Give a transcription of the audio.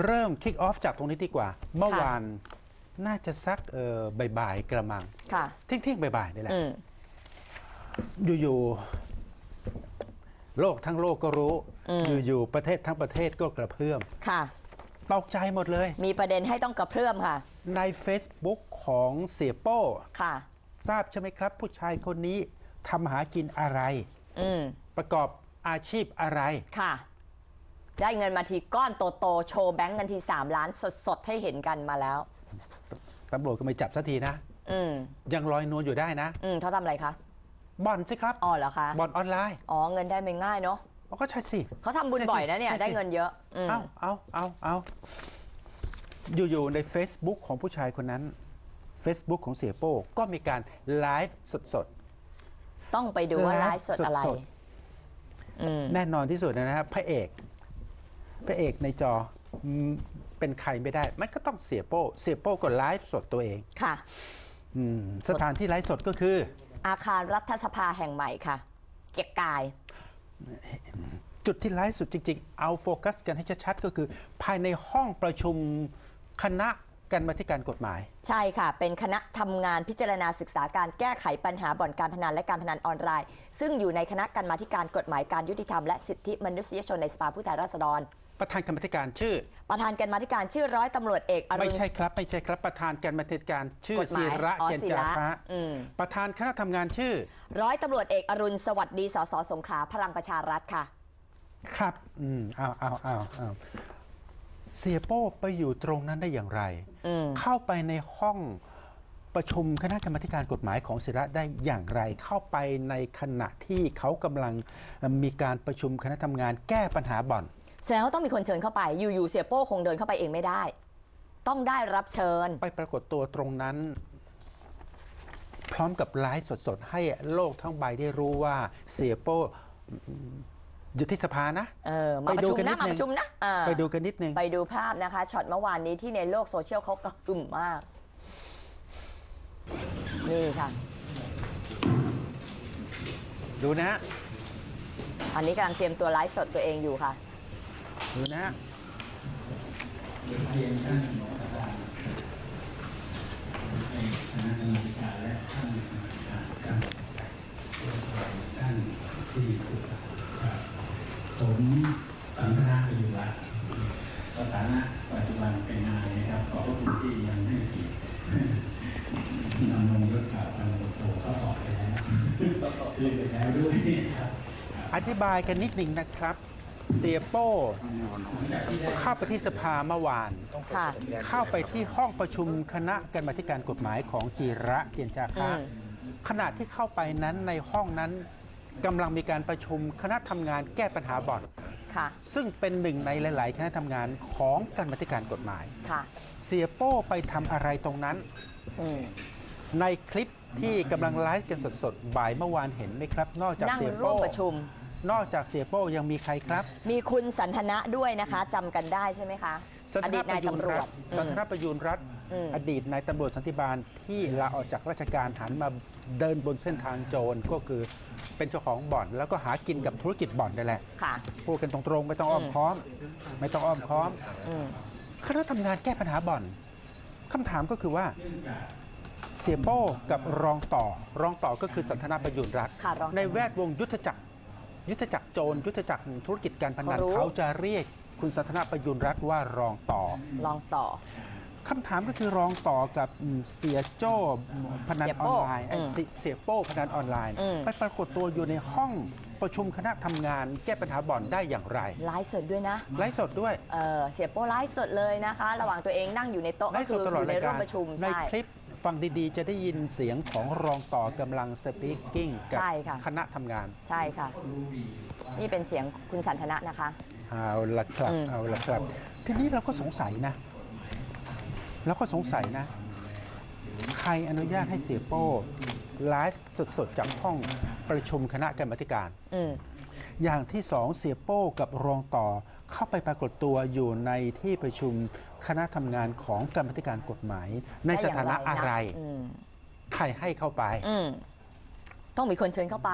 เริ่มคิกออฟจากตรงนี้ดีกว่า เมื่อวานน่าจะสักเออบ่ายๆกระมังค่ะเที่ยงๆบ่ายๆนี่แหละ อืมอยู่ๆโลกทั้งโลกก็รู้อืมอยู่ๆประเทศทั้งประเทศก็กระเพื่อมค่ะ ตกใจหมดเลย มีประเด็นให้ต้องกระเพื่อมค่ะ ใน Facebook ของเสียโป้ ค่ะ ทราบใช่ไหมครับ ผู้ชายคนนี้ทำหากินอะไร อืมประกอบอาชีพอะไร ค่ะ ได้เงินมาทีก้อนโตๆโชว์แบงก์กันที 3 ล้านสดๆ ให้เห็นกันมาแล้ว ตำรวจก็ไม่จับสักทีนะ อืมยังลอยนวลอยู่ได้นะอืมเขาทำอะไรคะบ่อนสิครับอ๋อเหรอคะบ่อนออนไลน์อ๋อเงินได้ไม่ง่ายเนาะอ๋อก็ใช่สิ เขาทำบุญบ่อยนะเนี่ย ใช่สิ ได้เงินเยอะอืมเอาเอาเอาเอาอยู่ๆใน Facebook ของผู้ชายคนนั้น Facebook ของเสียโป้ก็มีการไลฟ์สด ต้องไปดูว่าไลฟ์สดอะไร สด อืม ๆ แน่นอนที่สุดนะครับ พระเอก พระเอกในจออืมเป็นใครไม่ได้ มันก็ต้องเสียโป้ เสียโป้ก็ไลฟ์สดตัวเองค่ะอืมสถานที่ไลฟ์สดก็คือ อาคารรัฐสภาแห่งใหม่ค่ะ เกียรติกาย จุดที่ไลฟ์สุดจริง ๆ เอาโฟกัสกันให้ชัดๆก็คือ ภายในห้องประชุมคณะ กรรมาธิการกฎหมาย ใช่ค่ะ เป็นคณะทำงานพิจารณาศึกษาการแก้ไขปัญหาบ่อนการพนันและการพนันออนไลน์ ซึ่งอยู่ในคณะกรรมาธิการกฎหมายการยุติธรรมและสิทธิมนุษยชนในสภาผู้แทนราษฎร ประธานกรรมาธิการชื่อ ประธานกรรมาธิการชื่อร้อยตำรวจเอกอรุไม่ณใช่ครับไม่ใช่ครับประธานกรรมาธิการชื่อกฎหมายศิระอ๋อเจนศิจาระคะอืมประธานคณะทำงานชื่อ ร้อยตำรวจเอกอรุณสวัสดีสสสงขลาพลังประชารัฐค่ะ ครับอืมเอาเอาเอาเอา เสียโป้ไปอยู่ตรงนั้นได้อย่างไรอืมเข้าไปในห้องประชุมคณะกรรมาธิการกฎหมายของศิระได้อย่างไร เข้าไปในขณะที่เขากำลังมีการประชุมคณะทำงานแก้ปัญหาบ่อนแสดงว่าต้องมีคนเชิญเข้าไป อยู่ๆเสียโป้คงเดินเข้าไปเองไม่ได้ ต้องได้รับเชิญ ไปปรากฏตัวตรงนั้น พร้อมกับไลฟ์สดๆ ให้โลกทั้งใบได้รู้ว่าเสียโป้ อืมอยู่ที่สภานะเออมาประชุมนะมาประชุมนะอ่าไปดูกันนิดนึง ไปดูภาพนะคะช็อตเมื่อวานนี้ที่ในโลกโซเชียลเขากระหึ่มมาก นี่ค่ะ ดูนะฮะอันนี้กำลังเตรียมตัวไลฟ์สดตัวเองอยู่ค่ะ ดูนะฮะท่านที่สุดครับ ผมสันทนาประยุรัตน์สถานะปัจจุบันเป็นนายนะครับ ขอบพระคุณที่ยังให้เกียรตินำลงยศกับพันตำรวจโทข้อสอบไปแล้วเรียนไปแล้วด้วยครับ อธิบายกันนิดหนึ่งนะครับ เสียโป้เข้าไปที่สภาเมื่อวานค่ะเข้าไปที่ห้องประชุมคณะกรรมาการกฎหมายของศิระเจียนจาคะขณะที่เข้าไปนั้นในห้องนั้น กำลังมีการประชุมคณะทำงานแก้ปัญหาบ่อน ค่ะ ซึ่งเป็นหนึ่งในหลาย ๆ คณะทำงานของกรรมาธิการกฎหมาย ค่ะ เสียโป้ไปทำอะไรตรงนั้น อืม ในคลิปที่กำลังไลฟ์กันสด ๆ บ่ายเมื่อวานเห็นไหมครับ นอกจากนั่งเสียร่วโป้มประชุม นอกจากเสียโป้ยังมีใครครับมีคุณสันทนะด้วยนะคะจำกันได้ใช่ไหมคะสันอทดีนาตปนายระยูนตำรวรัจฐอืสันมทนาประยูนรัฐ อืมอดีตนายตำรวจสันติบาลที่ลาออกจากราชการหันมาเดินบนเส้นทางโจรก็คือเป็นเจ้าของบ่อน แล้วก็หากินกับธุรกิจบ่อนนี่แหละค่ะพูดกันตรงๆไม่ต้องอ้อมอืมค้อม ไม่ต้องอ้อมค้อมอืมคณะทำงานแก้ปัญหาบ่อนคำถามก็คือว่าเสียโป้กับรองต่อ รองต่อก็คือสันทนาประยุนรัฐค่ะรองต่อในแวดวงยุทธจักร ยุทธจักรโจร ยุทธจักรธุรกิจการพนันเขารู้เขาจะเรียกคุณสันทนาประยุนรัฐว่ารองต่อลองต่อ คำถามก็คือรองต่อกับอืมเสียโจ้พนันเสียอโป้อนไลน์อืมเสียเสียโป้พนันออนไลน์ อืม ไปปรากฏตัวอยู่ในห้องประชุมคณะทำงาน แก้ปัญหาบ่อนได้อย่างไรไลฟ์สดด้วยนะไลฟ์สดด้วยเออเสียโป้ไลฟ์สดเลยนะคะ ระหว่างตัวเองนั่งอยู่ในโต๊ะไลก็ฟ์สคืดอตอลอดยู่ในรายร่วกามรประชุมในใช่ คลิปฟังดีๆ จะได้ยินเสียงของรองต่อกำลังสปีกกิ้งกับใช่ค่ะ คณะทำงาน ใช่ค่ะ นี่เป็นเสียงคุณสันทนะนะคะ เอาละครับ อืมเอาละครับ ทีนี้เราก็สงสัยนะ เราก็สงสัยนะ ใครอนุญาตให้เสียโป้ไลฟ์สดๆจากห้องประชุมคณะกรรมาธิการ อืม อย่างที่สองเสียโป้กับรองต่อเข้าไปปรากฏตัวอยู่ในที่ประชุมคณะทำงานของกรรมาธิการกฎหมาย ในสถานะอะไร อืม ใครให้เข้าไป อืม ต้องมีคนเชิญเข้าไป